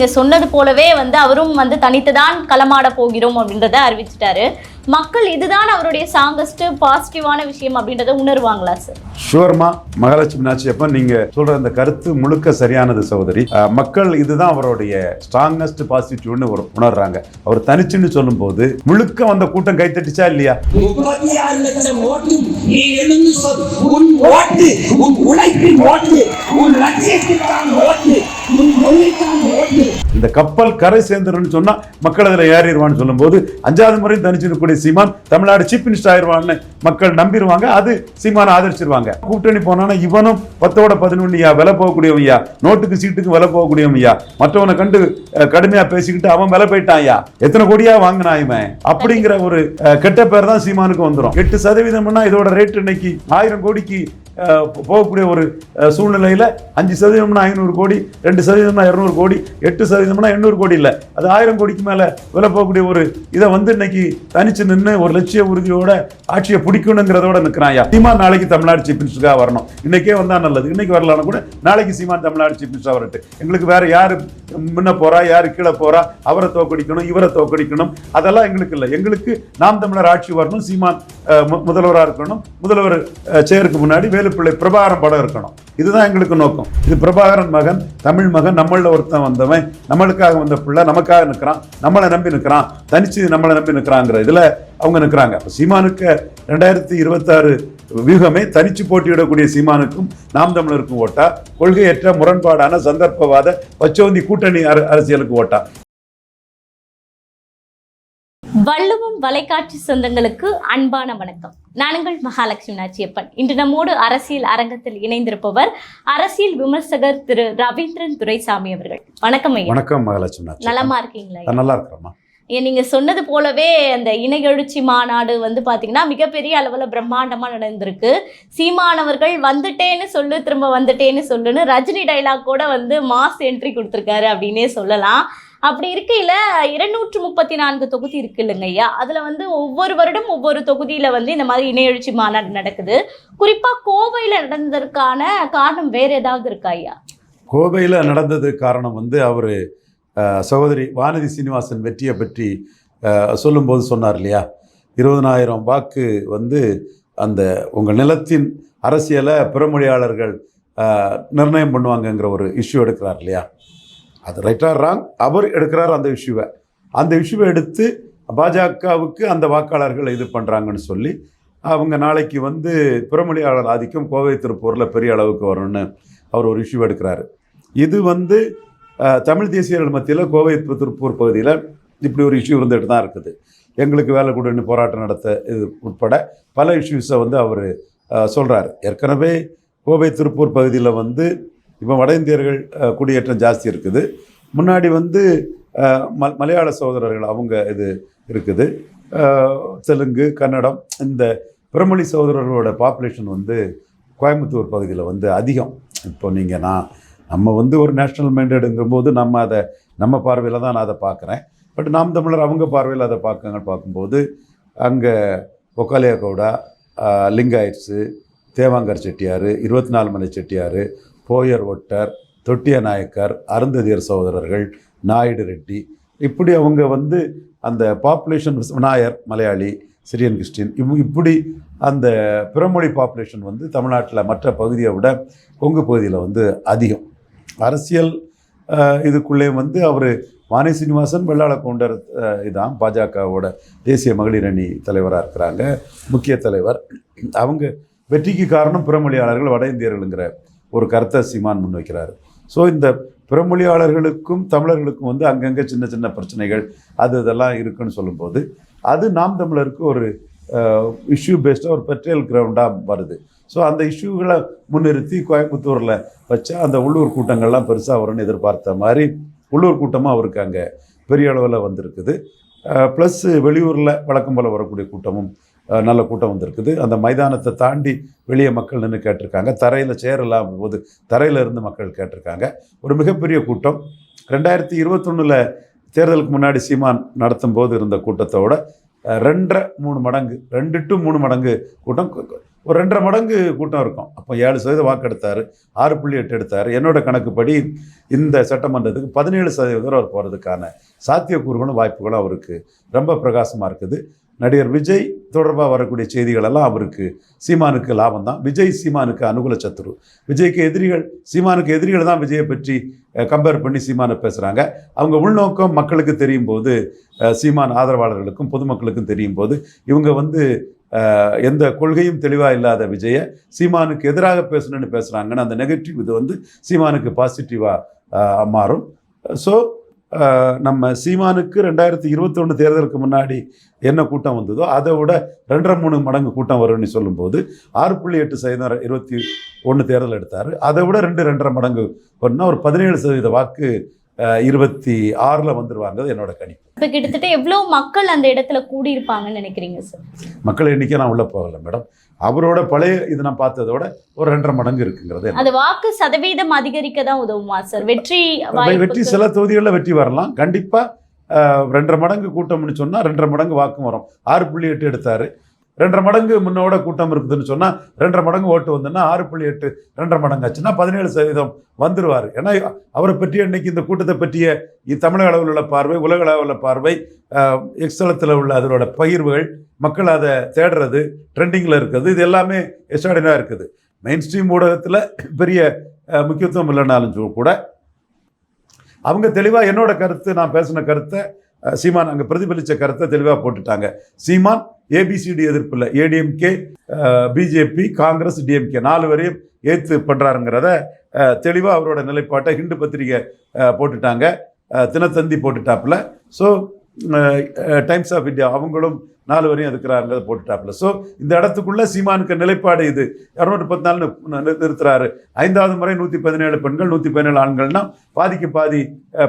நீங்க சொன்னது போலவே வந்து அவரும் வந்து தனித்து தான் களமாட போகிறோம் அப்படின்றத அறிவிச்சிட்டாரு. மக்கள் இதுதான் அவருடைய சாங்கஸ்ட் பாசிட்டிவான விஷயம் அப்படின்றத உணர்வாங்களா சார் ஷுவர்மா மகாலட்சுமி நாச்சியப்பன் நீங்க சொல்ற அந்த கருத்து முழுக்க சரியானது சகோதரி. மக்கள் இதுதான் அவருடைய ஸ்ட்ராங்கஸ்ட் பாசிட்டிவ்னு ஒரு உணர்றாங்க. அவர் தனிச்சுன்னு சொல்லும்போது முழுக்க வந்த கூட்டம் கைத்தட்டிச்சா இல்லையா? இந்த கப்பல் கரை சேர்ந்துருன்னு சொன்னா மக்கள் அதுல ஏறிடுவான்னு சொல்லும்போது அஞ்சாவது முறையும் தனிச்சு இருக்கக்கூடிய சீமான் தமிழ்நாடு சீஃப் மினிஸ்டர் ஆயிடுவான்னு மக்கள் நம்பிடுவாங்க. அது சீமான ஆதரிச்சிருவாங்க. கூட்டணி போனானா இவனும் பத்தோட பதினொன்னுயா விலை போகக்கூடியவன்யா நோட்டுக்கு சீட்டுக்கு விலை போகக்கூடியவன்யா மற்றவனை கண்டு கடுமையா பேசிக்கிட்டு அவன் விலை போயிட்டான்யா எத்தனை கோடியா வாங்கினான் இவன்? அப்படிங்கிற ஒரு கெட்ட பேர் தான் சீமானுக்கு வந்துடும் எட்டு சதவீதம்னா இதோட ரேட் இன்னைக்கு ஆயிரம் கோடிக்கு போகக்கூடிய ஒரு சூழ்நிலையில் அஞ்சு சதவீதம்னா ஐநூறு கோடி ரெண்டு சதவீதம்னா இரநூறு கோடி எட்டு சதவீதம்னா எண்ணூறு கோடி இல்லை. அது ஆயிரம் கோடிக்கு மேலே விலை போகக்கூடிய ஒரு இதை வந்து இன்னைக்கு தனிச்சு நின்று ஒரு லட்சிய உறுதியோட ஆட்சியை பிடிக்கணுங்கிறதோட நிற்கிறாயா சீமான் நாளைக்கு தமிழ்நாடு சீஃப் மினிஸ்டராக வரணும். இன்றைக்கே வந்தால் நல்லது. இன்னைக்கு வரலான்னு கூட நாளைக்கு சீமான் தமிழ்நாடு சீஃப் மினிஸ்டராக வரட்டு எங்களுக்கு வேற யார் முன்ன போறா யார் கீழே போகிறா அவரை தோக்கடிக்கணும் இவரை தோக்கடிக்கணும் அதெல்லாம் எங்களுக்கு இல்லை. எங்களுக்கு நாம் தமிழர் ஆட்சி வரணும் சீமான் முதல்வராக மு- இருக்கணும். முதல்வர் செயருக்கு முன்னாடி வேலை வேலுப்பிள்ளை பிரபாகரன் படம் இருக்கணும். இதுதான் எங்களுக்கு நோக்கம். இது பிரபாகரன் மகன் தமிழ் மகன் நம்மளில் ஒருத்தன் வந்தவன் நம்மளுக்காக வந்த பிள்ளை நமக்காக நிற்கிறான் நம்மளை நம்பி நிற்கிறான் தனிச்சு நம்மளை நம்பி நிற்கிறாங்கிற இதில் அவங்க நிற்கிறாங்க அப்போ சீமானுக்கு ரெண்டாயிரத்தி இருபத்தாறு வியூகமே தனிச்சு போட்டியிடக்கூடிய சீமானுக்கும் நாம் தமிழருக்கும் ஓட்டா. கொள்கையற்ற முரண்பாடான சந்தர்ப்பவாத பச்சோந்தி கூட்டணி அரசியலுக்கு ஓட்டா. வள்ளுவம் வலைக்காட்சி சொந்தங்களுக்கு அன்பான வணக்கம். நானுங்கள் மகாலட்சுமி நாச்சியப்பன். இன்று நம்மோடு அரசியல் அரங்கத்தில் இணைந்திருப்பவர் அரசியல் விமர்சகர் திரு ரவீந்திரன் துரைசாமி அவர்கள். வணக்கம் ஐயா. வணக்கம் மகாலட்சுமி. நலமா இருக்கீங்களா நல்லா இருக்கிறேம்மா. ஏன் நீங்க சொன்னது போலவே அந்த இன எழுச்சி மாநாடு வந்து பாத்தீங்கன்னா மிகப்பெரிய அளவுல பிரம்மாண்டமா நடந்திருக்கு. சீமானவர்கள் வந்துட்டேன்னு சொல்லு திரும்ப வந்துட்டேன்னு சொல்லுன்னு ரஜினி டைலாக் கூட வந்து மாஸ் என்ட்ரி கொடுத்துருக்காரு அப்படின்னே சொல்லலாம். அப்படி இருக்கையில் இருநூற்று முப்பத்தி நான்கு தொகுதி இருக்கு இல்லைங்க ஐயா அதில் வந்து ஒவ்வொரு வருடம் ஒவ்வொரு தொகுதியில் வந்து இந்த மாதிரி இணையெழுச்சி எழுச்சி மாநாடு நடக்குது. குறிப்பாக கோவையில் நடந்ததற்கான காரணம் வேறு ஏதாவது இருக்கா ஐயா? கோவையில் நடந்தது காரணம் வந்து அவர் சகோதரி வானதி சீனிவாசன் வெற்றியை பற்றி சொல்லும்போது சொன்னார் இல்லையா? இருபதனாயிரம் வாக்கு வந்து அந்த உங்கள் நிலத்தின் அரசியலை பிறமொழியாளர்கள் நிர்ணயம் பண்ணுவாங்கங்கிற ஒரு இஷ்யூ எடுக்கிறார் இல்லையா? அது ரைட்டார் ராங் அவர் எடுக்கிறார் அந்த இஷ்யூவை. அந்த இஷ்யூவை எடுத்து பாஜகவுக்கு அந்த வாக்காளர்கள் இது பண்ணுறாங்கன்னு சொல்லி அவங்க நாளைக்கு வந்து பிறமொழியாளர் ஆதிக்கம் கோவை திருப்பூரில் பெரிய அளவுக்கு வரும்னு அவர் ஒரு இஷ்யூ எடுக்கிறாரு. இது வந்து தமிழ் தேசியர்கள் மத்தியில் கோவை திருப்பூர் பகுதியில் இப்படி ஒரு இஷ்யூ இருந்துகிட்டு தான் இருக்குது. எங்களுக்கு வேலை கொடுன்னு போராட்டம் நடத்த இது உட்பட பல இஷ்யூஸை வந்து அவர் சொல்கிறாரு ஏற்கனவே கோவை திருப்பூர் பகுதியில் வந்து இப்போ வட இந்தியர்கள் குடியேற்றம் ஜாஸ்தி இருக்குது. முன்னாடி வந்து ம மலையாள சகோதரர்கள் அவங்க இது இருக்குது. தெலுங்கு கன்னடம் இந்த பிறமொழி சகோதரர்களோட பாப்புலேஷன் வந்து கோயம்புத்தூர் பகுதியில் வந்து அதிகம். இப்போ நீங்கள் நான் நம்ம வந்து ஒரு நேஷ்னல் மைண்டடுங்கும்போது நம்ம அதை நம்ம பார்வையில் தான் நான் அதை பார்க்குறேன் பட் நாம் தமிழர் அவங்க பார்வையில் அதை பார்க்கங்க பார்க்கும்போது அங்கே ஒக்காலியா கவுடா லிங்காயிட்ஸு தேவாங்கர் செட்டியார் இருபத்தி நாலு மலை செட்டியார் போயர் ஒட்டர் தொட்டிய நாயக்கர் அருந்ததியர் சகோதரர்கள் நாயுடு ரெட்டி இப்படி அவங்க வந்து அந்த பாப்புலேஷன் விநாயர் மலையாளி சிரியன் கிறிஸ்டின் இவ் இப்படி அந்த பிறமொழி பாப்புலேஷன் வந்து தமிழ்நாட்டில் மற்ற பகுதியை விட கொங்கு பகுதியில் வந்து அதிகம். அரசியல் இதுக்குள்ளே வந்து அவர் வாணி சீனிவாசன் வெள்ளாள கவுண்டர் இதான் பாஜகவோட தேசிய மகளிர் அணி தலைவராக இருக்கிறாங்க. முக்கிய தலைவர். அவங்க வெற்றிக்கு காரணம் பிறமொழியாளர்கள் வட இந்தியர்களுங்கிற ஒரு கருத்தை சீமான் முன்வைக்கிறார். ஸோ இந்த பிறமொழியாளர்களுக்கும் தமிழர்களுக்கும் வந்து அங்கங்கே சின்ன சின்ன பிரச்சனைகள் அது இதெல்லாம் இருக்குன்னு சொல்லும்போது அது நாம் தமிழருக்கு ஒரு இஷ்யூ பேஸ்டாக ஒரு பெட்ரியல் கிரவுண்டாக வருது. ஸோ அந்த இஷ்யூகளை முன்னிறுத்தி கோயம்புத்தூரில் வச்சா அந்த உள்ளூர் கூட்டங்கள்லாம் பெருசாக வரும்னு எதிர்பார்த்த மாதிரி உள்ளூர் கூட்டமாக அவருக்கு அங்கே பெரிய அளவில் வந்திருக்குது. ப்ளஸ் வெளியூரில் வழக்கம் போல் வரக்கூடிய கூட்டமும் நல்ல கூட்டம் வந்திருக்குது. அந்த மைதானத்தை தாண்டி வெளியே மக்கள் நின்று கேட்டிருக்காங்க. தரையில் சேர் போது தரையில் இருந்து மக்கள் கேட்டிருக்காங்க. ஒரு மிகப்பெரிய கூட்டம். ரெண்டாயிரத்தி இருபத்தொன்னில் தேர்தலுக்கு முன்னாடி சீமான் நடத்தும் போது இருந்த கூட்டத்தோட ரெண்டரை மூணு மடங்கு ரெண்டு டு மூணு மடங்கு கூட்டம். ஒரு ரெண்டரை மடங்கு கூட்டம் இருக்கும். அப்போ ஏழு சதவீதம் வாக்கு எடுத்தார் ஆறு புள்ளி எட்டு எடுத்தார். என்னோட கணக்குப்படி இந்த சட்டமன்றத்துக்கு பதினேழு சதவீதம் அவர் போகிறதுக்கான சாத்தியக்கூறுகளும் வாய்ப்புகளும் அவருக்கு ரொம்ப பிரகாசமாக இருக்குது. நடிகர் விஜய் தொடர்பாக வரக்கூடிய செய்திகளெல்லாம் அவருக்கு சீமானுக்கு லாபம் தான் விஜய் சீமானுக்கு அனுகூல சத்துரு. விஜய்க்கு எதிரிகள் சீமானுக்கு எதிரிகள் தான் விஜயை பற்றி கம்பேர் பண்ணி சீமானை பேசுகிறாங்க அவங்க உள்நோக்கம் மக்களுக்கு தெரியும் போது சீமான் ஆதரவாளர்களுக்கும் பொதுமக்களுக்கும் தெரியும் போது இவங்க வந்து எந்த கொள்கையும் தெளிவாக இல்லாத விஜயை சீமானுக்கு எதிராக பேசணும்னு பேசுகிறாங்கன்னு அந்த நெகட்டிவ் இது வந்து சீமானுக்கு பாசிட்டிவாக மாறும். ஸோ நம்ம சீமானுக்கு ரெண்டாயிரத்தி இருபத்தொன்று தேர்தலுக்கு முன்னாடி என்ன கூட்டம் வந்ததோ அதை விட ரெண்டரை மூணு மடங்கு கூட்டம் வரும்னு சொல்லும்போது ஆறு புள்ளி எட்டு சதவீதம் இருபத்தி ஒன்று தேர்தல் எடுத்தார். அதை விட ரெண்டு ரெண்டரை மடங்கு பண்ணால் ஒரு பதினேழு சதவீத வாக்கு இருபத்தி ஆறில் வந்துருவாங்க என்னோட கணிப்பு. இப்ப கிட்டத்தட்ட எவ்வளவு மக்கள் அந்த இடத்துல கூடியிருப்பாங்கன்னு நினைக்கிறீங்க சார் மக்கள் எண்ணிக்கை நான் உள்ளே போகலை மேடம் அவரோட பழைய இது நான் பார்த்ததோட ஒரு ரெண்டரை மடங்கு இருக்குங்கிறது அது வாக்கு சதவீதம் அதிகரிக்க தான் உதவுமா சார் வெற்றி வெற்றி சில தொகுதிகளில் வெற்றி வரலாம். கண்டிப்பாக ரெண்டரை மடங்கு கூட்டம்னு சொன்னால் ரெண்டரை மடங்கு வாக்கும் வரும். ஆறு புள்ளி எட்டு எடுத்தார். ரெண்டரை மடங்கு முன்னோட கூட்டம் இருக்குதுன்னு சொன்னால் ரெண்டரை மடங்கு ஓட்டு வந்துன்னா ஆறு புள்ளி எட்டு ரெண்டரை மடங்கு ஆச்சுன்னா பதினேழு சதவீதம் வந்துடுவார் ஏன்னா அவரை பற்றிய இன்னைக்கு இந்த கூட்டத்தை பற்றிய தமிழக அளவில் உள்ள பார்வை உலக அளவில் பார்வை எக்ஸலத்தில் உள்ள அதனோட பகிர்வுகள் மக்கள் அதை தேடுறது ட்ரெண்டிங்கில் இருக்குது. இது எல்லாமே எஸ்டாடினாக இருக்குது. மெயின் ஸ்ட்ரீம் ஊடகத்தில் பெரிய முக்கியத்துவம் இல்லைனாலும் கூட அவங்க தெளிவாக என்னோட கருத்து நான் பேசின கருத்தை சீமான் அங்கே பிரதிபலித்த கருத்தை தெளிவாக போட்டுட்டாங்க. சீமான் ஏபிசிடி எதிர்ப்பு இல்லை ஏடிஎம்கே பிஜேபி காங்கிரஸ் டிஎம்கே நாலு வரையும் ஏற்று பண்ணுறாருங்கிறத தெளிவாக அவரோட நிலைப்பாட்டை ஹிண்டு பத்திரிகை போட்டுட்டாங்க. தினத்தந்தி போட்டுட்டாப்புல. ஸோ டைம்ஸ் ஆஃப் இந்தியா அவங்களும் நாலு வரையும் இருக்கிறாருங்கிறத போட்டுட்டாப்புல. ஸோ இந்த இடத்துக்குள்ள சீமானுக்கு நிலைப்பாடு இது. இரநூத்தி பத்து நாள் நிறுத்துறாரு. ஐந்தாவது முறை நூற்றி பதினேழு பெண்கள் நூற்றி பதினேழு ஆண்கள்னா பாதிக்கு பாதி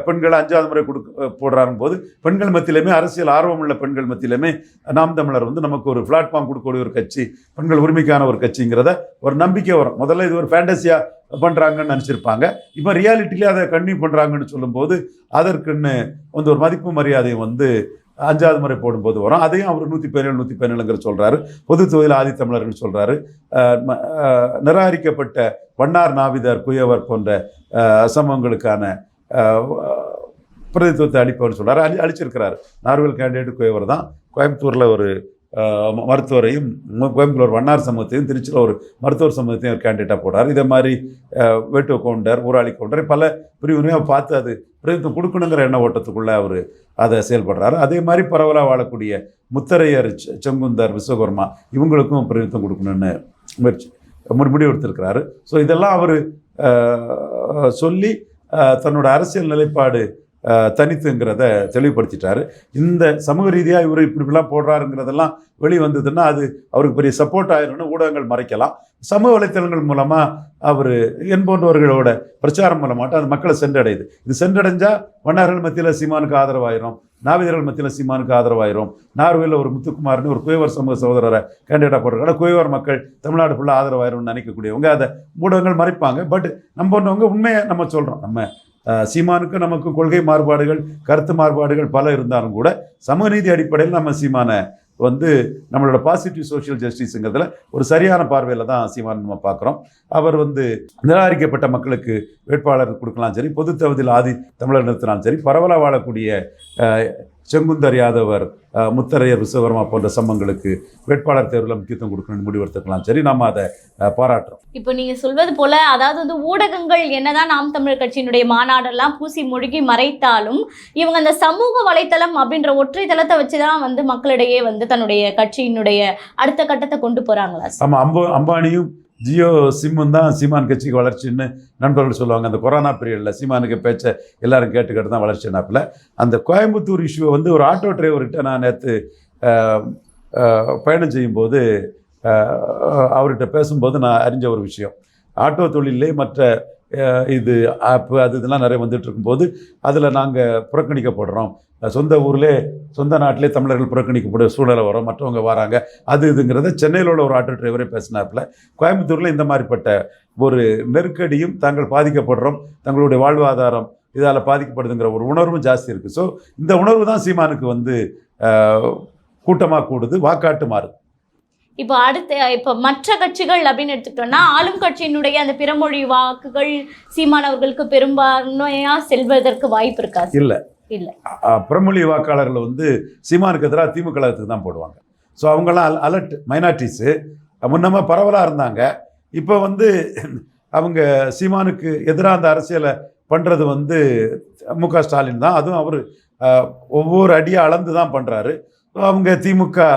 பெண்களை அஞ்சாவது முறை கொடுக்க போடுறாங்க போது பெண்கள் மத்தியிலுமே அரசியல் ஆர்வம் உள்ள பெண்கள் மத்தியிலுமே நாம் தமிழர் வந்து நமக்கு ஒரு பிளாட்ஃபார்ம் கொடுக்கக்கூடிய ஒரு கட்சி பெண்கள் உரிமைக்கான ஒரு கட்சிங்கிறத ஒரு நம்பிக்கை வரும். முதல்ல இது ஒரு ஃபேண்டசியாக பண்ணுறாங்கன்னு நினச்சிருப்பாங்க. இப்போ ரியாலிட்டியிலே அதை கன்டினியூ பண்ணுறாங்கன்னு சொல்லும்போது அதற்குன்னு வந்து ஒரு மதிப்பு மரியாதையும் வந்து அஞ்சாவது முறை போடும்போது வரும். அதையும் அவர் நூற்றி பதினேழு நூற்றி பதினேழுங்கிற சொல்கிறாரு பொது தொகுதியில் ஆதித்தமிழர்னு சொல்கிறாரு நிராகரிக்கப்பட்ட வண்ணார் நாவிதர் குயவர் போன்ற அசம்பவங்களுக்கான பிரதித்துவத்தை அளிப்பவர்னு சொல்கிறார் அழி அழிச்சிருக்கிறார் நார்வல் கேண்டிடேட் குயவர் தான். கோயம்புத்தூரில் ஒரு மருத்துவரையும் கோயம்புத்தூர் வண்ணார் சமூகத்தையும் திருச்சியில் ஒரு மருத்துவர் சமூகத்தையும் ஒரு கேண்டிடேட்டாக போடுறார். இதே மாதிரி வேட்டு கவுண்டர் ஊராளி கவுண்டர் பல பிரிவினையும் பார்த்து அது பிரதித்துவம் கொடுக்கணுங்கிற எண்ண ஓட்டத்துக்குள்ளே அவர் அதை செயல்படுறாரு. அதே மாதிரி பரவலாக வாழக்கூடிய முத்தரையர் செங்குந்தர் விஸ்வகர்மா இவங்களுக்கும் பிரதித்துவம் கொடுக்கணும்னு முயற்சி முடிவெடுத்திருக்கிறாரு முடிவு ஸோ இதெல்லாம் அவர் சொல்லி தன்னோட அரசியல் நிலைப்பாடு தனித்துங்கிறத தெளிவுபடுத்திட்டாரு. இந்த சமூக ரீதியாக இவர் இப்படி இப்படிலாம் போடுறாருங்கிறதெல்லாம் வெளி வந்ததுன்னா அது அவருக்கு பெரிய சப்போர்ட் ஆயிரும்னு ஊடகங்கள் மறைக்கலாம். சமூக வலைத்தளங்கள் மூலமாக அவர் என் போன்றவர்களோட பிரச்சாரம் மூலமாட்டும் அது மக்களை சென்றடையுது. இது சென்றடைஞ்சால் வண்ணார்கள் மத்தியில் சீமானுக்கு ஆதரவாயிரும் நாவிதர்கள் மத்தியில் சீமானுக்கு ஆதரவாயிரும். நார்வேல ஒரு முத்துக்குமார்னு ஒரு குயவர் சமூக சகோதரரை கேண்டிடேட்டாக போடுறாங்க குயவர் மக்கள் தமிழ்நாடு ஃபுல்லாக ஆதரவாயிரும்னு நினைக்கக்கூடியவங்க அதை ஊடகங்கள் மறைப்பாங்க. பட் நம்ம போன்றவங்க உண்மையை நம்ம சொல்கிறோம் நம்ம சீமானுக்கு நமக்கு கொள்கை மாறுபாடுகள் கருத்து மாறுபாடுகள் பல இருந்தாலும் கூட சமூக நீதி அடிப்படையில் நம்ம சீமானை வந்து நம்மளோட பாசிட்டிவ் சோஷியல் ஜஸ்டிஸுங்கிறதுல ஒரு சரியான பார்வையில் தான் சீமான் நம்ம பார்க்குறோம். அவர் வந்து நிராகரிக்கப்பட்ட மக்களுக்கு வேட்பாளர் கொடுக்கலாம் சரி பொது தகுதியில் ஆதி தமிழர் நிறுத்தினாலும் சரி பரவலாக வாழக்கூடிய செங்குந்தர் யாதவர் முத்தரையர் விஸ்வகர்மா போன்ற சம்பவங்களுக்கு வேட்பாளர் தேர்வில் முக்கியத்துவம் கொடுக்கணும்னு முடிவெடுத்துக்கலாம் சரி நம்ம அதை பாராட்டுறோம். இப்போ நீங்க சொல்வது போல அதாவது வந்து ஊடகங்கள் என்னதான் நாம் தமிழர் கட்சியினுடைய மாநாடெல்லாம் பூசி மொழிகி மறைத்தாலும் இவங்க அந்த சமூக வலைத்தளம் அப்படின்ற ஒற்றை தளத்தை வச்சுதான் வந்து மக்களிடையே வந்து தன்னுடைய கட்சியினுடைய அடுத்த கட்டத்தை கொண்டு போறாங்களா ஆமாம் அம்போ அம்பானியும் ஜியோ சிம்மும் தான் சீமான் கட்சிக்கு வளர்ச்சின்னு நண்பர்கள் சொல்லுவாங்க. அந்த கொரோனா பீரியடில் சீமானுக்கு பேச்சை எல்லாரும் கேட்டுக்கிட்டு தான் வளர்ச்சினாப்பில் அந்த கோயம்புத்தூர் இஷ்யூவை வந்து ஒரு ஆட்டோ டிரைவர்கிட்ட நான் நேற்று பயணம் செய்யும்போது அவர்கிட்ட பேசும்போது நான் அறிஞ்ச ஒரு விஷயம். ஆட்டோ தொழிலே மற்ற இது ஆப்பு அது இதெல்லாம் நிறைய வந்துட்டு இருக்கும்போது அதில் நாங்கள் புறக்கணிக்கப்படுறோம். சொந்த ஊர்லே சொந்த நாட்டிலே தமிழர்கள் புறக்கணிக்கக்கூடிய சூழ்நிலை வரும். மற்றவங்க வராங்க. அது இதுங்கிறத சென்னையில் உள்ள ஒரு ஆட்டோ டிரைவரே பேசினாப்புல. கோயம்புத்தூரில் இந்த மாதிரிப்பட்ட ஒரு நெருக்கடியும் தாங்கள் பாதிக்கப்படுறோம். தங்களுடைய வாழ்வாதாரம் இதால் பாதிக்கப்படுதுங்கிற ஒரு உணர்வும் ஜாஸ்தி இருக்குது ஸோ இந்த உணர்வு தான் சீமானுக்கு வந்து கூட்டமாக கூடுது வாக்காட்டு மாறுது. இப்போ அடுத்த இப்போ மற்ற கட்சிகள் அப்படின்னு எடுத்துக்கிட்டோம்னா ஆளும் கட்சியினுடைய அந்த பிறமொழி வாக்குகள் சீமானவர்களுக்கு பெரும்பான்மையா செல்வதற்கு வாய்ப்பு இருக்கா? இல்ல. இல்லை. பிரமொழி வாக்காளர்கள் வந்து சீமானுக்கு எதிராக திமுக கழகத்துக்கு தான் போடுவாங்க. ஸோ அவங்கெல்லாம் அல் அலர்ட் மைனாரிட்டிஸு முன்னமாக பரவலாக இருந்தாங்க. இப்போ வந்து அவங்க சீமானுக்கு எதிராக அந்த அரசியலை பண்ணுறது வந்து மு க ஸ்டாலின் தான். அதுவும் அவர் ஒவ்வொரு அடியாக அளந்து தான் பண்ணுறாரு அவங்க திமுக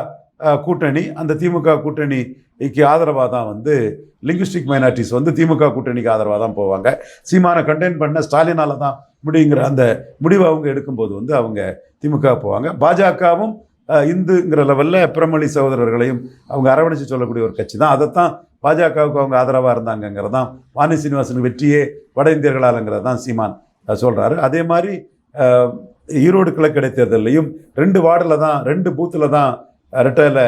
கூட்டணி அந்த திமுக கூட்டணி இக்கு ஆதரவாக தான் வந்து லிங்குஸ்டிக் மைனாரிட்டிஸ் வந்து திமுக கூட்டணிக்கு ஆதரவாக தான் போவாங்க. சீமானை கண்டெயின் பண்ண ஸ்டாலினால் தான் முடியுங்கிற அந்த முடிவை அவங்க எடுக்கும்போது வந்து அவங்க திமுக போவாங்க. பாஜகவும் இந்துங்கிற லெவலில் பிரமணி சகோதரர்களையும் அவங்க அரவணைச்சு சொல்லக்கூடிய ஒரு கட்சி தான். அதைத்தான் பாஜகவுக்கு அவங்க ஆதரவாக இருந்தாங்கங்கிறது தான் வாணி சீனிவாசன் வெற்றியே வட இந்தியர்களாலங்கிறது தான் சீமான் சொல்கிறாரு அதே மாதிரி ஈரோடு கிழக்கு இடைத்தேர்தலையும் ரெண்டு வார்டில் தான் ரெண்டு பூத்தில் தான் ரெட்டையில்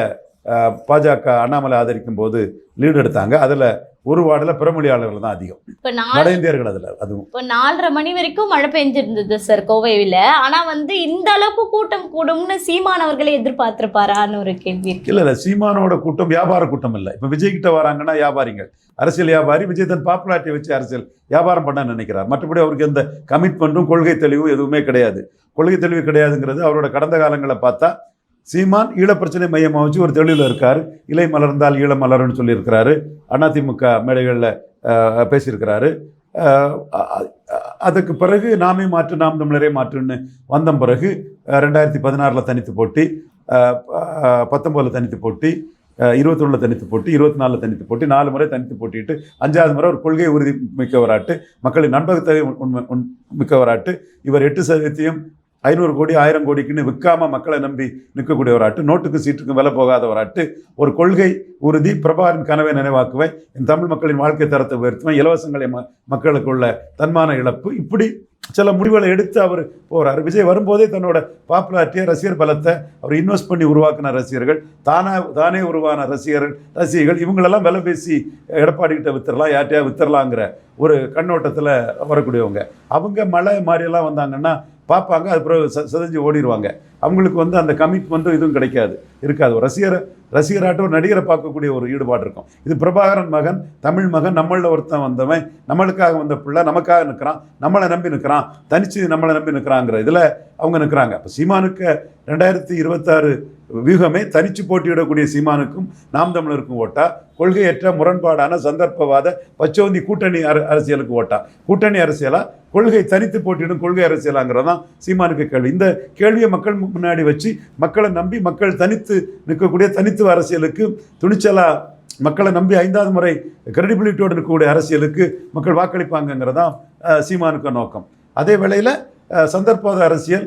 பாஜக அண்ணாமலை ஆதரிக்கும் போது லீடு எடுத்தாங்க. அதில் ஒரு வார்டில் பிறமொழியாளர்கள் தான் அதிகம். இப்போ வட இந்தியர்கள் அதில் அதுவும். இப்போ நாலரை மணி வரைக்கும் மழை பெஞ்சிருந்தது சார் கோவையில். ஆனா வந்து இந்த அளவுக்கு கூட்டம் கூடும்னு சீமானவர்களே எதிர்பார்த்திருப்பாரான்னு ஒரு கேள்வி இருக்கு. இல்லை இல்லை சீமானோட கூட்டம் வியாபார கூட்டம் இல்லை. இப்போ விஜய் கிட்ட வராங்கன்னா வியாபாரிகள். அரசியல் வியாபாரி விஜய் தன் பாப்புலாரிட்டியை வச்சு அரசியல் வியாபாரம் பண்ண நினைக்கிறார். மற்றபடி அவருக்கு எந்த கமிட்மெண்ட்டும் கொள்கை தெளிவும் எதுவுமே கிடையாது. கொள்கை தெளிவு கிடையாதுங்கிறது அவரோட கடந்த காலங்களை பார்த்தா சீமான் ஈழப்பிரச்சனை மையமாக வச்சு ஒரு தெளிவில் இருக்கார். இலை மலர்ந்தால் ஈழம் மலரும்னு சொல்லியிருக்கிறாரு. அதிமுக மேடைகளில் பேசியிருக்கிறாரு. அதுக்கு பிறகு நாமே மாற்று நாம் தமிழரே மாற்றுன்னு வந்த பிறகு ரெண்டாயிரத்தி பதினாறில் தனித்து போட்டி பத்தொம்போதில் தனித்து போட்டி இருபத்தொன்னில் தனித்து போட்டி இருபத்தி நாலில் தனித்து போட்டி நாலு முறை தனித்து போட்டிட்டு அஞ்சாவது முறை ஒரு கொள்கை உறுதி மிக்கவராட்டு மக்களின் நண்பகத்தை உண்மை உண் மிக்கவராட்டு இவர் எட்டு சதவீதத்தையும் ஐநூறு கோடி ஆயிரம் கோடிக்குன்னு விற்காம மக்களை நம்பி நிற்கக்கூடிய ஓராட்டு நோட்டுக்கு சீட்டுக்கும் விலை போகாத ஒரு ஆட்டு ஒரு கொள்கை உறுதி பிரபாரின் கனவை நினைவாக்குவேன். இந்த தமிழ் மக்களின் வாழ்க்கை தரத்தை உயர்த்துவேன். இலவசங்களை ம மக்களுக்குள்ள தன்மான இழப்பு. இப்படி சில முடிவுகளை எடுத்து அவர் போகிறார் விஜய் வரும்போதே தன்னோட பாப்புலாரிட்டியை ரசிகர் பலத்தை அவர் இன்வெஸ்ட் பண்ணி உருவாக்கின ரசிகர்கள் தானா தானே உருவான ரசிகர்கள் ரசிகர்கள் இவங்களெல்லாம் விலை பேசி எடப்பாடிக்கிட்ட வித்துடலாம் யார்கிட்டயா வித்துடலாங்கிற வித்துறலாங்கிற ஒரு கண்ணோட்டத்தில் வரக்கூடியவங்க. அவங்க மழை மாதிரியெல்லாம் வந்தாங்கன்னா பார்ப்பாங்க அது பிறகு ச சிதைஞ்சு ஓடிடுவாங்க அவங்களுக்கு வந்து அந்த கமிட்மெண்ட்டும் இதுவும் கிடைக்காது. இருக்காது. ஒரு ரசிகரை ரசிகராட்டம் ஒரு நடிகரை பார்க்கக்கூடிய ஒரு ஈடுபாடு இருக்கும். இது பிரபாகரன் மகன் தமிழ் மகன் நம்மளில் ஒருத்தன் வந்தவன் நம்மளுக்காக வந்த பிள்ளை நமக்காக நிற்கிறான் நம்மளை நம்பி நிற்கிறான் தனிச்சு நம்மளை நம்பி நிற்கிறாங்கிற இதில் அவங்க நிற்கிறாங்க இப்போ சீமானுக்கு ரெண்டாயிரத்தி இருபத்தாறு வியூகமே தனிச்சு போட்டியிடக்கூடிய சீமானுக்கும் நாம் தமிழருக்கும் ஓட்டா. கொள்கையற்ற முரண்பாடான சந்தர்ப்பவாத பச்சோந்தி கூட்டணி அர அரசியலுக்கு ஓட்டா. கூட்டணி அரசியலா? கொள்கை தனித்து போட்டியிடும் கொள்கை அரசியலாங்கிறதான் சீமானுக்கு கேள்வி. இந்த கேள்வியை மக்கள் முன்னாடி வச்சு மக்களை நம்பி மக்கள் தனித்து நிற்கக்கூடிய தனித்துவ அரசியலுக்கு துணிச்சலா மக்களை நம்பி ஐந்தாவது முறை கிரெடிபிலிட்டியோடு இருக்கக்கூடிய அரசியலுக்கு மக்கள் வாக்களிப்பாங்கங்கிறது தான் சீமானுக்கு நோக்கம். அதே வேளையில் அஹ், சந்தர்ப்பவாத அரசியல்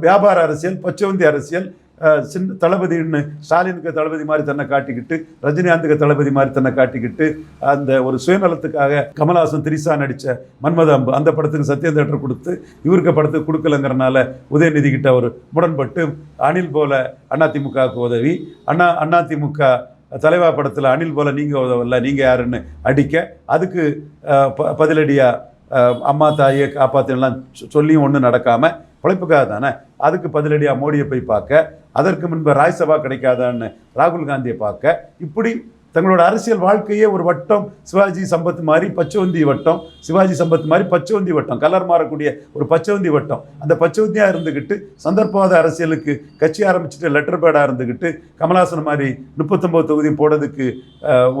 வியாபார அரசியல் பச்சவந்தி அரசியல் சின் சின்ன தளபதின்னு ஸ்டாலினுக்கு தளபதி மாதிரி தன்னை காட்டிக்கிட்டு ரஜினிகாந்துக்கு தளபதி மாதிரி தன்னை காட்டிக்கிட்டு அந்த ஒரு சுயநலத்துக்காக கமல்ஹாசன் திரிசா நடித்த மன்மதாம்பு அந்த படத்துக்கு சத்யம் கொடுத்து இவருக்கு படத்துக்கு கொடுக்கலங்கிறனால உதயநிதி கிட்ட அவர் முரண்பட்டு அனில் போல அதிமுகவுக்கு உதவி. அண்ணா அதிமுக தலைவா படத்தில் அனில் போல நீங்கள் உதவல நீங்கள் யாருன்னு அடிக்க அதுக்கு ப பதிலடியாக அம்மா தாயை காப்பாற்றலாம் சொல்லியும் ஒன்றும் நடக்காமல் பிழைப்புக்காக தானே அதுக்கு பதிலடியாக மோடியை போய் பார்க்க அதற்கு முன்பு ராஜ்சபா கிடைக்காதான்னு ராகுல் காந்தியை பார்க்க இப்படி தங்களோட அரசியல் வாழ்க்கையே ஒரு வட்டம். சிவாஜி சம்பத் மாதிரி பச்சவந்தி வட்டம். சிவாஜி சம்பத் மாதிரி பச்சவந்தி வட்டம். கலர் மாறக்கூடிய ஒரு பச்சவந்தி வட்டம். அந்த பச்சவந்தியாக இருந்துக்கிட்டு சந்தர்ப்பவாத அரசியலுக்கு கட்சி ஆரம்பிச்சுட்டு லெட்டர் பேடாக இருந்துக்கிட்டு கமலாசன் மாதிரி முப்பத்தொம்போது தொகுதி போடுறதுக்கு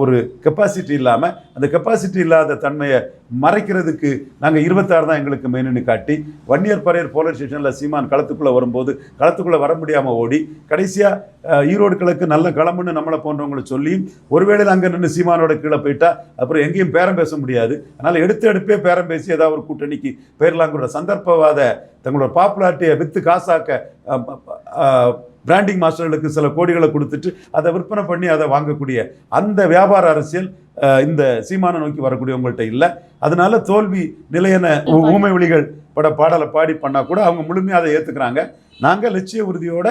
ஒரு கெப்பாசிட்டி இல்லாமல் அந்த கெப்பாசிட்டி இல்லாத தன்மையை மறைக்கிறதுக்கு நாங்கள் இருபத்தாறு தான் எங்களுக்கு மெயின்னு காட்டி வன்னியர் பரையர் போலீஸ் ஸ்டேஷனில் சீமான் களத்துக்குள்ளே வரும்போது களத்துக்குள்ளே வர முடியாமல் ஓடி கடைசியாக ஈரோடு கிழக்கு நல்ல களம்னு நம்மளை போன்றவங்களை சொல்லி ஒருவேளை அங்கே நின்று சீமானோட கீழே போயிட்டா அப்புறம் எங்கேயும் பேரம் பேச முடியாது. அதனால் எடுத்து எடுப்பே பேரம் பேசி ஏதாவது ஒரு கூட்டணிக்கு போயிடலாங்கிற சந்தர்ப்பவாத தங்களோட பாப்புலாரிட்டியை விற்று காசாக்க பிராண்டிங் மாஸ்டர்களுக்கு சில கோடிகளை கொடுத்துட்டு அதை விற்பனை பண்ணி அதை வாங்கக்கூடிய அந்த வியாபார அரசியல் இந்த சீமானை நோக்கி வரக்கூடியவங்கள்ட்ட இல்லை. அதனால தோல்வி நிலையன ஊமை விழிகள் பட பாடலை பாடி பண்ணால் கூட அவங்க முழுமையாக அதை ஏற்றுக்கிறாங்க நாங்கள் லட்சிய உறுதியோட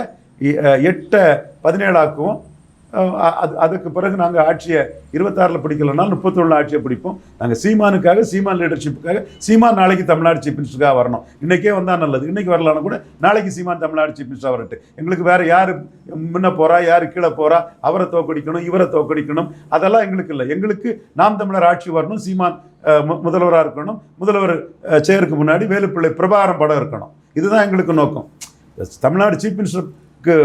எட்டை பதினேழாக்குவோம். அது அதுக்கு பிறகு நாங்கள் ஆட்சியை இருபத்தாறில் பிடிக்கலன்னா முப்பத்தொழில் ஆட்சியை பிடிப்போம். நாங்கள் சீமானுக்காக சீமான் லீடர்ஷிப்புக்காக சீமான் நாளைக்கு தமிழ்நாடு சீஃப் மினிஸ்டருக்காக வரணும். இன்றைக்கே வந்தால் நல்லது. இன்றைக்கி வரலான்னு கூட நாளைக்கு சீமான் தமிழ்நாடு சீஃப் மினிஸ்டராக வரட்டு. எங்களுக்கு வேறு யார் முன்ன போகிறா யார் கீழே போகிறா அவரை தோக்கடிக்கணும் இவரை தோக்கடிக்கணும் அதெல்லாம் எங்களுக்கு இல்லை. எங்களுக்கு நாம் தமிழர் ஆட்சி வரணும் சீமான் முதல்வராக இருக்கணும் முதல்வர் செயருக்கு முன்னாடி வேலுப்பிள்ளை பிரபாகரம் படம் இருக்கணும். இதுதான் எங்களுக்கு நோக்கம். தமிழ்நாடு சீஃப் மினிஸ்டருக்கு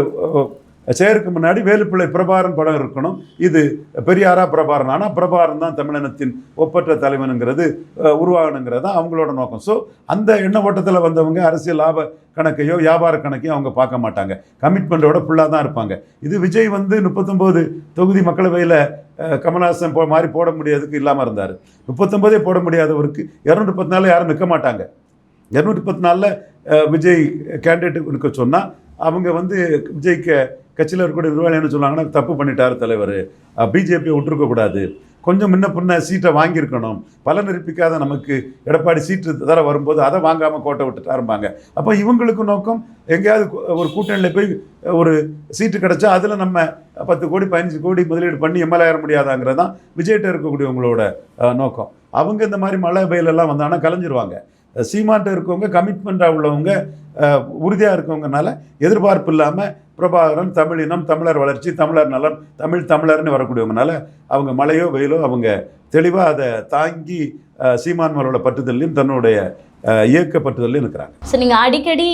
சேருக்கு முன்னாடி வேலுப்பிள்ளை பிரபாரன் படம் இருக்கணும். இது பெரியாரா பிரபாரன் ஆனால் பிரபாரன் தான் தமிழினத்தின் ஒப்பற்ற தலைவனுங்கிறது உருவாகணுங்கிறது தான் அவங்களோட நோக்கம். ஸோ அந்த எண்ண ஓட்டத்தில் வந்தவங்க அரசியல் லாப கணக்கையோ வியாபார கணக்கையோ அவங்க பார்க்க மாட்டாங்க. கமிட்மெண்ட்டோட ஃபுல்லாக தான் இருப்பாங்க. இது விஜய் வந்து முப்பத்தொம்போது தொகுதி மக்களவையில் கமல்ஹாசன் போ மாதிரி போட முடியாததுக்கு இல்லாமல் இருந்தார். முப்பத்தொம்போதே போட முடியாதவருக்கு இரநூத்தி பத்து நாளில் யாரும் நிற்க மாட்டாங்க. இரநூத்தி பத்து நாளில் விஜய் கேண்டிடேட் நிற்க சொன்னால் அவங்க வந்து விஜய்க்கு கட்சியில் இருக்கக்கூடிய நிர்வாகி என்ன சொல்லுவாங்கன்னா தப்பு பண்ணிட்டார் தலைவர். பிஜேபியை விட்டுருக்கக்கூடாது கொஞ்சம் முன்ன பின்ன சீட்டை வாங்கியிருக்கணும். பலன் நிரூபிக்காத நமக்கு எடப்பாடி சீட்டு தர வரும்போது அதை வாங்காமல் கோட்டை விட்டுட்டாரும்பாங்க. அப்போ இவங்களுக்கு நோக்கம் எங்கேயாவது ஒரு கூட்டணியில் போய் ஒரு சீட்டு கிடைச்சா அதில் நம்ம பத்து கோடி பதினஞ்சு கோடி முதலீடு பண்ணி எம்எல்ஏ ஆக முடியாதாங்கிறது தான் விஜய்கிட்ட இருக்கக்கூடியவங்களோட நோக்கம். அவங்க இந்த மாதிரி மழை வெயிலெல்லாம் வந்தாங்கன்னா கலைஞ்சிருவாங்க. சீமான்ட்ட இருக்கவங்க கமிட்மெண்ட்டாக உள்ளவங்க உறுதியாக இருக்கவங்கனால எதிர்பார்ப்பு இல்லாமல் பிரபாகரன் தமிழினம் தமிழர் வளர்ச்சி தமிழர் நலன் தமிழ் தமிழர்னு வரக்கூடியவங்கனால அவங்க மழையோ வெயிலோ அவங்க தெளிவாக அதை தாங்கி சீமான்மரோட பட்டுதல்லையும் தன்னுடைய அஹ், இயக்க பற்றுதல்லையும் இருக்கிறாங்க. ஸோ நீங்கள் அடிக்கடி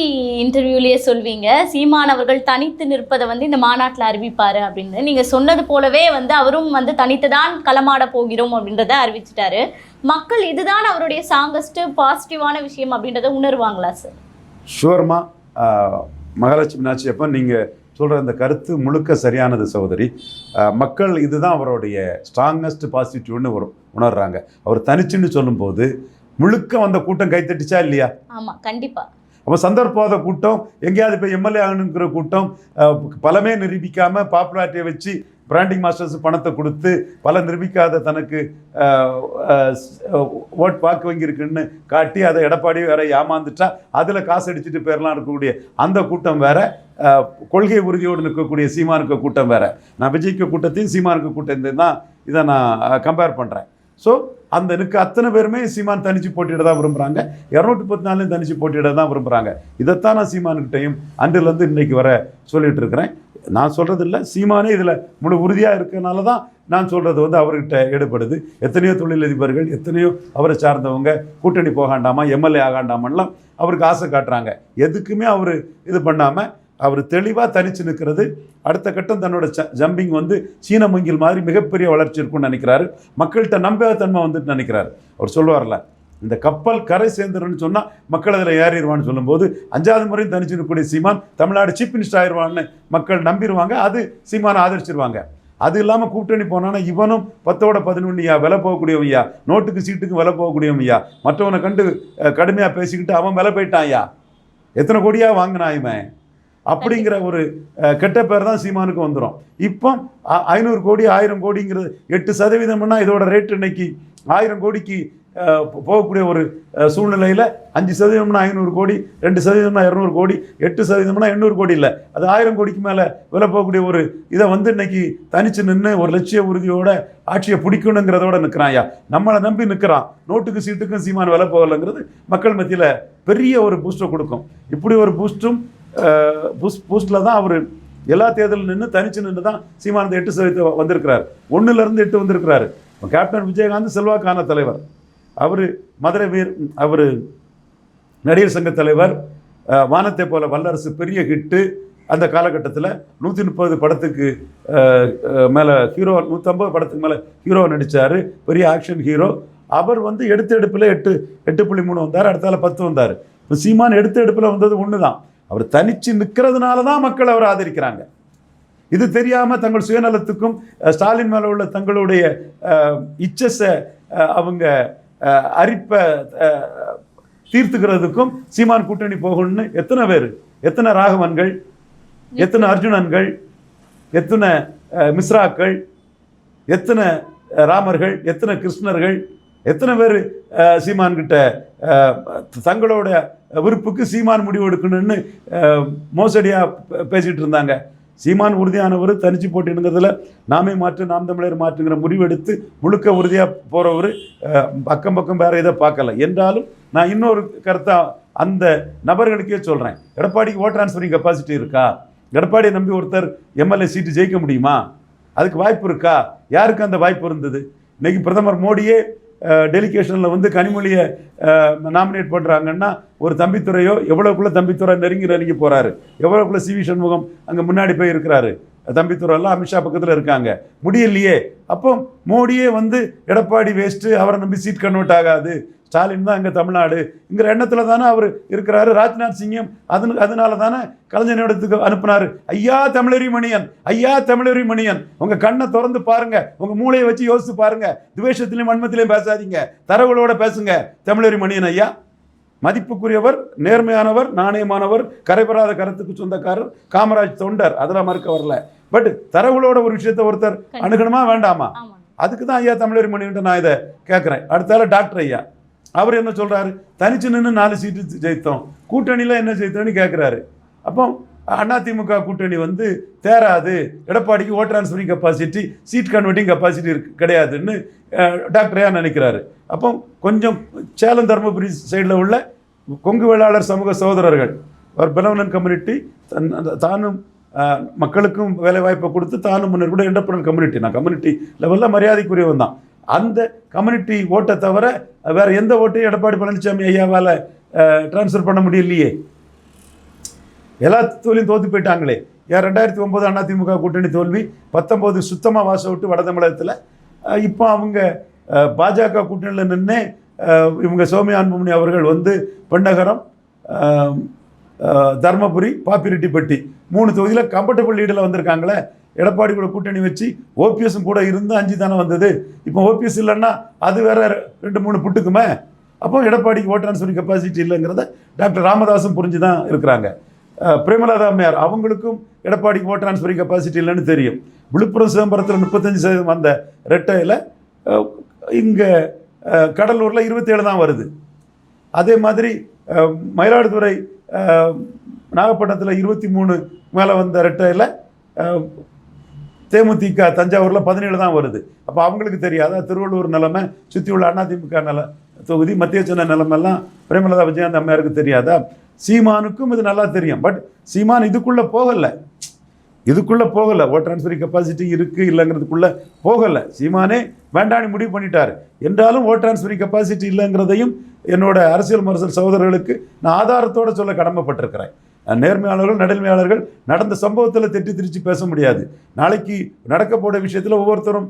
இன்டர்வியூலேயே சொல்வீங்க சீமானவர்கள் தனித்து நிற்பதை வந்து இந்த மாநாட்டில் அறிவிப்பார் அப்படின்னு. நீங்கள் சொன்னது போலவே வந்து அவரும் வந்து தனித்து தான் களமாட போகிறோம் அப்படின்றத அறிவிச்சிட்டாரு. மக்கள் இதுதான் அவருடைய சாங்கஸ்ட் பாசிட்டிவான விஷயம் அப்படின்றத உணர்வாங்களா சார் ஷுவர்மா மகாலட்சுமி நாச்சியப்பன் நீங்கள் சொல்கிற அந்த கருத்து முழுக்க சரியானது சகோதரி. மக்கள் இதுதான் அவருடைய ஸ்ட்ராங்கஸ்ட் பாசிட்டிவ்னு ஒரு உணர்றாங்க. அவர் தனிச்சுன்னு சொல்லும்போது முழுக்க வந்த கூட்டம் கைத்தட்டிச்சா இல்லையா? ஆமாம் கண்டிப்பாக அப்போ சந்தர்ப்பாத கூட்டம் எங்கேயாவது இப்போ எம்எல்ஏ ஆகணுங்கிற கூட்டம் பலமே நிரூபிக்காமல் பாப்புலாரிட்டியை வச்சு பிராண்டிங் மாஸ்டர்ஸ் பணத்தை கொடுத்து பல நிரூபிக்காத தனக்கு ஓட் வாக்கு வங்கி இருக்குன்னு காட்டி அதை எடப்பாடி வேற ஏமாந்துட்டா அதில் காசு அடிச்சுட்டு பேர்லாம் இருக்கக்கூடிய அந்த கூட்டம் வேற கொள்கை உறுதியோடு நிற்கக்கூடிய சீமானுக்கு கூட்டம் வேற. நான் விஜய்க்கு கூட்டத்தையும் சீமானுக்கு கூட்டத்தையும் தான் இதை நான் கம்பேர் பண்ணுறேன் ஸோ அந்த நிற்க அத்தனை பேருமே சீமான் தனிச்சு போட்டியிட தான் விரும்புகிறாங்க இரநூத்தி பத்து நாளையும் தனிச்சு போட்டியிட தான் விரும்புகிறாங்க இதைத்தான் நான் சீமானுக்கிட்டையும் அன்றிலேருந்து இன்னைக்கு வர சொல்லிகிட்டு இருக்கிறேன். நான் சொல்கிறது இல்லை சீமானே இதில் முழு உறுதியாக இருக்கிறனால தான் நான் சொல்கிறது வந்து அவர்கிட்ட ஈடுபடுது எத்தனையோ தொழிலதிபர்கள் எத்தனையோ அவரை சார்ந்தவங்க கூட்டணி போகாண்டாமா எம்எல்ஏ ஆகாண்டாமெல்லாம் அவருக்கு ஆசை காட்டுறாங்க. எதுக்குமே அவர் இது பண்ணாமல் அவர் தெளிவாக தனிச்சு நிற்கிறது அடுத்த கட்டம் தன்னோட ஜம்பிங் வந்து சீன மூங்கில் மாதிரி மிகப்பெரிய வளர்ச்சி இருக்கும்னு நினைக்கிறாரு. மக்கள்கிட்ட நம்பகத்தன்மை வந்துட்டு நினைக்கிறாரு. அவர் சொல்லுவார்ல இந்த கப்பல் கரை சேர்ந்துருன்னு சொன்னால் மக்கள் அதில் ஏறிடுவான்னு சொல்லும்போது அஞ்சாவது முறையும் தனிச்சு நிற்கக்கூடிய சீமான் தமிழ்நாடு சீஃப் மினிஸ்டர் ஆயிடுவான்னு மக்கள் நம்பிடுவாங்க அது சீமானை ஆதரிச்சிருவாங்க. அது இல்லாமல் கூட்டணி போனானா இவனும் பத்தோட பதினொன்றுயா விலை போகக்கூடியவையா நோட்டுக்கு சீட்டுக்கு விலை போகக்கூடியவையா மற்றவனை கண்டு கடுமையாக பேசிக்கிட்டு அவன் விலை போயிட்டான்யா. எத்தனை கோடியாக வாங்கினான் இவன்? அப்படிங்கிற ஒரு கெட்ட பேர் தான் சீமானுக்கு வந்துடும் இப்போ ஐநூறு கோடி ஆயிரம் கோடிங்கிறது எட்டு சதவீதம்னா இதோட ரேட் இன்னைக்கு ஆயிரம் கோடிக்கு போகக்கூடிய ஒரு சூழ்நிலையில் அஞ்சு சதவீதம்னா ஐநூறு கோடி ரெண்டு சதவீதம்னா இரநூறு கோடி எட்டு சதவீதம்னா எண்ணூறு கோடி இல்லை. அது ஆயிரம் கோடிக்கு மேலே விலை போகக்கூடிய ஒரு இதை வந்து இன்னைக்கு தனிச்சு நின்று ஒரு லட்சிய உறுதியோட ஆட்சியை பிடிக்கணுங்கிறதோட நிற்கிறான்யா நம்மளை நம்பி நிற்கிறான் நோட்டுக்கு சீட்டுக்கும் சீமான் விலை போகலைங்கிறது மக்கள் மத்தியில் பெரிய ஒரு பூஸ்டை கொடுக்கும். இப்படி ஒரு பூஸ்ட்டும் புஷ் பூஸ்டில் தான் அவர் எல்லா தேர்தலும் நின்று தனிச்சு நின்று தான் சீமானந்த எட்டு சதவீதம் வந்திருக்கிறார். ஒன்றுலேருந்து எட்டு வந்திருக்கிறாரு. இப்போ கேப்டன் விஜயகாந்த் செல்வாக்கான தலைவர். அவர் மதுரை வீர் அவர் நடிகர் சங்க தலைவர். வானத்தை போல வல்லரசு பெரிய ஹிட்டு. அந்த காலகட்டத்தில் நூற்றி முப்பது படத்துக்கு மேலே ஹீரோ நூற்றம்பது படத்துக்கு மேலே ஹீரோ நடித்தார் பெரிய ஆக்ஷன் ஹீரோ. அவர் வந்து எடுத்த எடுப்பில் எட்டு எட்டு புள்ளி மூணு வந்தார் அடுத்தால பத்து வந்தார். இப்போ சீமான் எடுத்த எடுப்பில் வந்தது ஒன்று தான் அவர் தனிச்சு நிற்கிறதுனால தான் மக்கள் அவரை ஆதரிக்கிறாங்க. இது தெரியாமல் தங்கள் சுயநலத்துக்கும் ஸ்டாலின் மேலே உள்ள தங்களுடைய இச்சஸை அவங்க அரிப்பை தீர்த்துக்கிறதுக்கும் சீமான் கூட்டணி போகணும்னு எத்தனை பேர்? எத்தனை ராகவன்கள்? எத்தனை அர்ஜுனன்கள்? எத்தனை மிஸ்ராக்கள்? எத்தனை ராமர்கள்? எத்தனை கிருஷ்ணர்கள்? எத்தனை பேர் சீமான்கிட்ட தங்களோட விருப்புக்கு சீமான் முடிவு எடுக்கணும்னு மோசடியாக பேசிகிட்டு இருந்தாங்க. சீமான் உறுதியானவர் தனிச்சு போட்டிடுங்கிறதுல நாமே மாற்று நாம் தமிழர் மாற்றுங்கிற முடிவெடுத்து முழுக்க உறுதியாக போகிறவர் பக்கம் பக்கம் வேறு இதை பார்க்கல. என்றாலும் நான் இன்னொரு கருத்தாக அந்த நபர்களுக்கே சொல்கிறேன் எடப்பாடிக்கு ஓட் டிரான்ஸ்ஃபரிங் கெப்பாசிட்டி இருக்கா? எடப்பாடியை நம்பி ஒருத்தர் எம்எல்ஏ சீட்டு ஜெயிக்க முடியுமா? அதுக்கு வாய்ப்பு இருக்கா? யாருக்கு அந்த வாய்ப்பு இருந்தது? இன்றைக்கி பிரதமர் மோடியே டெலிகேஷனில் வந்து கனிமொழியை நாமினேட் பண்ணுறாங்கன்னா ஒரு தம்பித்துறையோ எவ்வளோக்குள்ள தம்பித்துறை நெருங்கி நெருங்கி போகிறாரு எவ்வளோக்குள்ள சி வி சண்முகம் அங்கே முன்னாடி போய் இருக்கிறாரு தம்பித்துறையெல்லாம் அமித்ஷா பக்கத்தில் இருக்காங்க. முடியலையே. அப்போ மோடியே வந்து எடப்பாடி வேஸ்ட்டு அவரை நம்பி சீட் கன்வெர்ட் ஆகாது. ஸ்டாலின் தான் இங்கே தமிழ்நாடுங்கிற எண்ணத்தில் தானே அவர் இருக்கிறாரு. ராஜ்நாத் சிங்கும் அது அதனால தானே கலைஞர் இடத்துக்கு அனுப்புனாரு. ஐயா தமிழறி மணியன் ஐயா தமிழறி மணியன் உங்கள் கண்ணை திறந்து பாருங்க. உங்கள் மூளையை வச்சு யோசித்து பாருங்க. துவேஷத்திலையும் வன்மத்திலையும் பேசாதீங்க. தரவுகளோட பேசுங்க. தமிழறி மணியன் ஐயா. மதிப்புக்குரியவர் நேர்மையானவர் நாணயமானவர் கரைபெறாத கருத்துக்கு சொந்தக்காரர் காமராஜ் தொண்டர். அதெல்லாம் மறுக்க வரல. பட் தரவுகளோட ஒரு விஷயத்தை ஒருத்தர் அணுகணுமா வேண்டாமா? அதுக்கு தான் ஐயா தமிழர் மணிகிட்ட நான் இதை கேட்குறேன் அடுத்தால டாக்டர் ஐயா. அவர் என்ன சொல்றாரு? தனிச்சு நின்று நாலு சீட்டு ஜெயித்தோம். கூட்டணியில் என்ன ஜெயித்தோன்னு கேட்குறாரு அப்போ அதிமுக கூட்டணி வந்து தேராது. எடப்பாடிக்கு vote transferring capacity seat converting capacity இருக்கு கிடையாதுன்னு அஹ், டாக்டர் ஐயா நினைக்கிறாரு. அப்போ கொஞ்சம் சேலம் தருமபுரி சைடில் உள்ள கொங்கு வேளாளர் சமூக சகோதரர்கள் அவர் பெனவலன் கம்யூனிட்டி தானும் மக்களுக்கும் வேலை வாய்ப்பை கொடுத்து தானும் முன்னர் கூட என்டர்பிரனர் கம்யூனிட்டி நான் கம்யூனிட்டி லெவலில் மரியாதைக்குரியவன் தான். அந்த கம்யூனிட்டி ஓட்டை தவிர வேற எந்த ஓட்டையும் எடப்பாடி பழனிசாமி ஐயாவால் ட்ரான்ஸ்ஃபர் பண்ண முடியலையே. எல்லா தோல்வியும் தோத்து போயிட்டாங்களே. ஏன் ரெண்டாயிரத்தி ஒம்பது அதிமுக கூட்டணி தோல்வி பத்தொம்போது சுத்தமாக வாச விட்டு வட தமிழகத்தில் இப்போ அவங்க பாஜக கூட்டணியில் நின்று இவங்க சோமி அன்புமணி அவர்கள் வந்து பெண்ணகரம் தர்மபுரி பாப்பிரெட்டிப்பட்டி மூணு தொகுதியில் கம்ஃபர்டபுள் லீடில் வந்திருக்காங்களே. எடப்பாடி கூட கூட்டணி வச்சு ஓபிஎஸும் கூட இருந்து அஞ்சு தானே வந்தது. இப்போ ஓபிஎஸ் இல்லைன்னா அது வேற ரெண்டு மூணு புட்டுக்குமே. அப்போ எடப்பாடிக்கு ஓட் ட்ரான்ஸ்ஃபர் கெப்பாசிட்டி இல்லைங்கிறத டாக்டர் ராமதாஸும் புரிஞ்சு தான் இருக்கிறாங்க. பிரேமலாதா அம்மையார் அவங்களுக்கும் எடப்பாடிக்கு ஓட் ட்ரான்ஸ்ஃபர் கெப்பாசிட்டி இல்லைன்னு தெரியும். விழுப்புரம் சிதம்பரத்தில் முப்பத்தஞ்சு சதவீதம் வந்த ரெட்டையில் இங்கே கடலூரில் இருபத்தேழு தான் வருது. அதே மாதிரி மயிலாடுதுறை நாகப்பட்டினத்தில் இருபத்தி மூணு மேலே வந்த ரெட்டையில் தேமுதிக தஞ்சாவூரில் பதினேழு தான் வருது. அப்போ அவங்களுக்கு தெரியாத. திருவள்ளூர் நிலைமை சுற்றி உள்ள அதிமுக நில தொகுதி மத்திய சின்ன நிலைமெல்லாம் பிரேமலதா விஜயகாந்த் அம்மையாருக்கு தெரியாதா? சீமானுக்கும் இது நல்லா தெரியும். பட் சீமான் இதுக்குள்ளே போகலை. இதுக்குள்ளே போகலை. ஓட் ட்ரான்ஸ்ஃபர் கெப்பாசிட்டி இருக்குது இல்லைங்கிறதுக்குள்ளே போகலை. சீமானே வேண்டான்னு முடிவு பண்ணிட்டார். என்றாலும் ஓட் ட்ரான்ஸ்ஃபர் கெப்பாசிட்டி இல்லைங்கிறதையும் என்னோட அரசியல் மரசல் சகோதரர்களுக்கு நான் ஆதாரத்தோடு சொல்ல கடமைப்பட்டிருக்கிறேன். நேர்மையாளர்கள் நடுமையாளர்கள் நடந்த சம்பவத்தில் தெட்டி திரிச்சு பேச முடியாது. நாளைக்கு நடக்க போட விஷயத்தில் ஒவ்வொருத்தரும்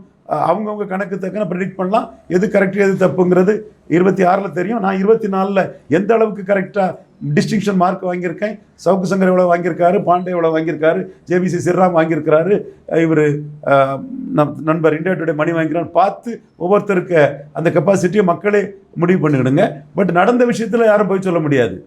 அவங்கவுங்க கணக்கு தக்கன ப்ரெடிக்ட் பண்ணலாம். எது கரெக்ட் எது தப்புங்கிறது இருபத்தி ஆறில் தெரியும். நான் இருபத்தி நாலில் எந்த அளவுக்கு கரெக்டாக டிஸ்டிங்ஷன் மார்க் வாங்கியிருக்கேன். சவுக்கு சங்கர் எவ்வளோ வாங்கியிருக்காரு? பாண்டே எவ்வளோ வாங்கியிருக்காரு? ஜேபிசி சிறாம் வாங்கியிருக்கிறாரு. இவர் நம் நண்பர் இந்தியா டுடே மணி வாங்கிக்கிறான்னு பார்த்து ஒவ்வொருத்தருக்கு அந்த கெப்பாசிட்டியை மக்களே முடிவு பண்ணிக்கிடுங்க பட் நடந்த விஷயத்தில் யாரும் போய் சொல்ல முடியாது.